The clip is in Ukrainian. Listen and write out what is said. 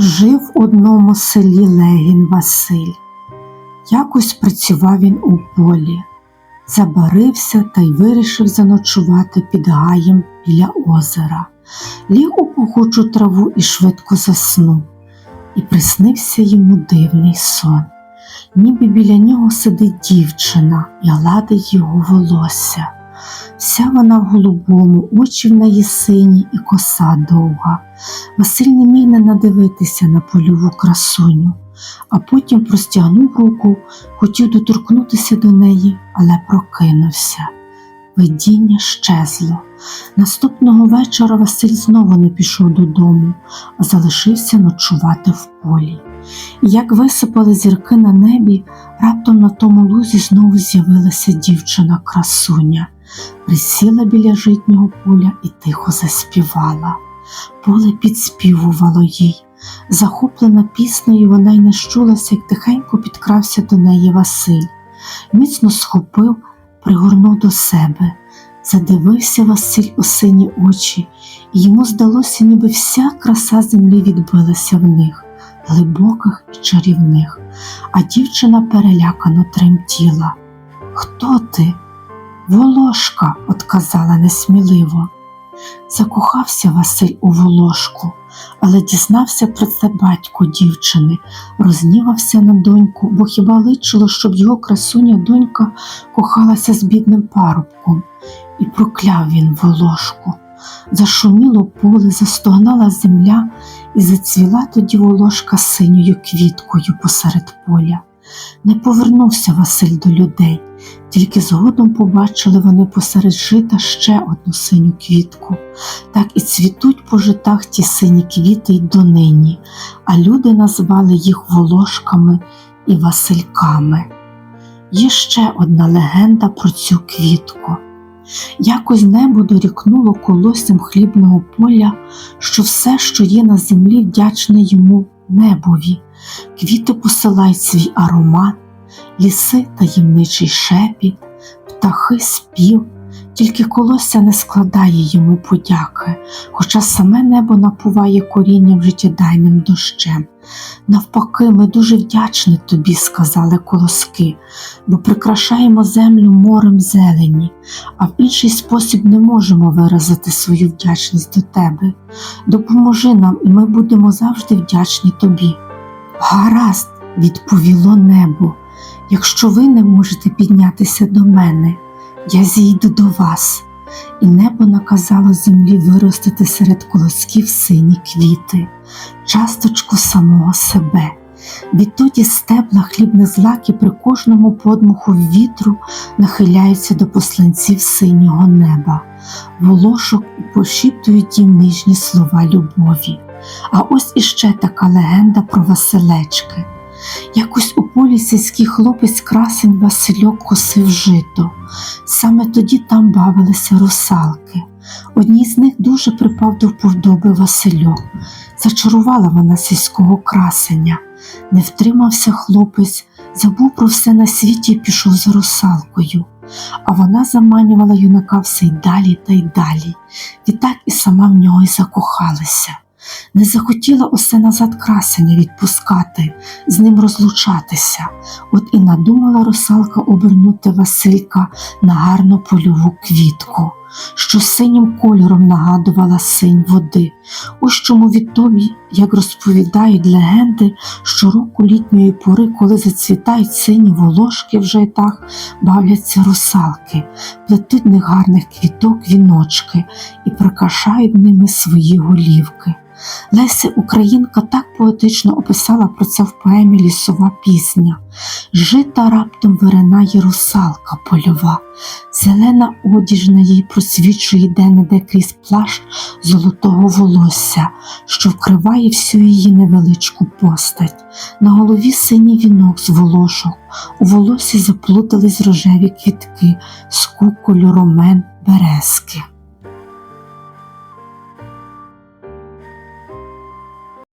Жив в одному селі Легін Василь. Якось працював він у полі, забарився та й вирішив заночувати під гаєм біля озера. Ліг у пухучу траву і швидко заснув, і приснився йому дивний сон. Ніби біля нього сидить дівчина і гладить його волосся. Вся вона в голубому, очі в неї сині і коса довга. Василь не міг не надивитися на польову красуню, а потім простягнув руку, хотів доторкнутися до неї, але прокинувся. Видіння щезло. Наступного вечора Василь знову не пішов додому, а залишився ночувати в полі. І як висипали зірки на небі, раптом на тому лузі знову з'явилася дівчина красуня, присіла біля житнього поля і тихо заспівала. Поле підспівувало їй. Захоплена піснею, вона й не щулася, як тихенько підкрався до неї Василь. Міцно схопив, пригорнув до себе. Задивився Василь у сині очі, і йому здалося, ніби вся краса землі відбилася в них, глибоких і чарівних, а дівчина перелякано тремтіла. Хто ти? Волошка, отказала несміливо. Закохався Василь у волошку, але дізнався про це батько дівчини, рознівався на доньку, бо хіба личило, щоб його красуня донька кохалася з бідним парубком, і прокляв він волошку. Зашуміло поле, застогнала земля, і зацвіла тоді волошка синьою квіткою посеред поля. Не повернувся Василь до людей, тільки згодом побачили вони посеред жита ще одну синю квітку. Так і цвітуть по житах ті сині квіти й донині, а люди назвали їх волошками і васильками. Є ще одна легенда про цю квітку. Якось небо дорікнуло колоссям хлібного поля, що все, що є на землі, вдячне йому небові. Квіти посилають свій аромат, ліси таємничий шепіт, птахи спів, тільки колосся не складає йому подяки, хоча саме небо напуває корінням життєдайним дощем. Навпаки, ми дуже вдячні тобі, сказали колоски, бо прикрашаємо землю морем зелені, а в інший спосіб не можемо виразити свою вдячність до тебе. Допоможи нам, і ми будемо завжди вдячні тобі. Гаразд, відповіло небо, якщо ви не можете піднятися до мене, я зійду до вас. І небо наказало землі виростити серед колосків сині квіти, часточку самого себе. Відтоді стебла хлібних злаки при кожному подмуху вітру нахиляються до посланців синього неба, волошок і пошіптують їм ніжні слова любові. А ось іще така легенда про Василечки. Якось у полі сільський хлопець красень Васильок косив жито. Саме тоді там бавилися русалки. Одній з них дуже припав до вподоби Васильок. Зачарувала вона сільського красення. Не втримався хлопець, забув про все на світі і пішов за русалкою. А вона заманювала юнака все й далі та й далі. Відтак і сама в нього й закохалася. Не захотіла усе назад красення відпускати, з ним розлучатися. От і надумала русалка обернути Василька на гарну польову квітку, що синім кольором нагадувала синь води. Ось чому відтоді, як розповідають легенди, що року літньої пори, коли зацвітають сині волошки в жайтах, бавляться русалки, плетуть них гарних квіток віночки і прикрашають ними свої голівки. Леся Українка так поетично описала про це в поемі Лісова пісня. Жита раптом виринає русалка польова, зелена одіж на їй просвічує де-не-де крізь плащ золотого волосся, що вкриває всю її невеличку постать. На голові синій вінок з волошок, у волосі заплутались рожеві квітки, з куколю ромен березки.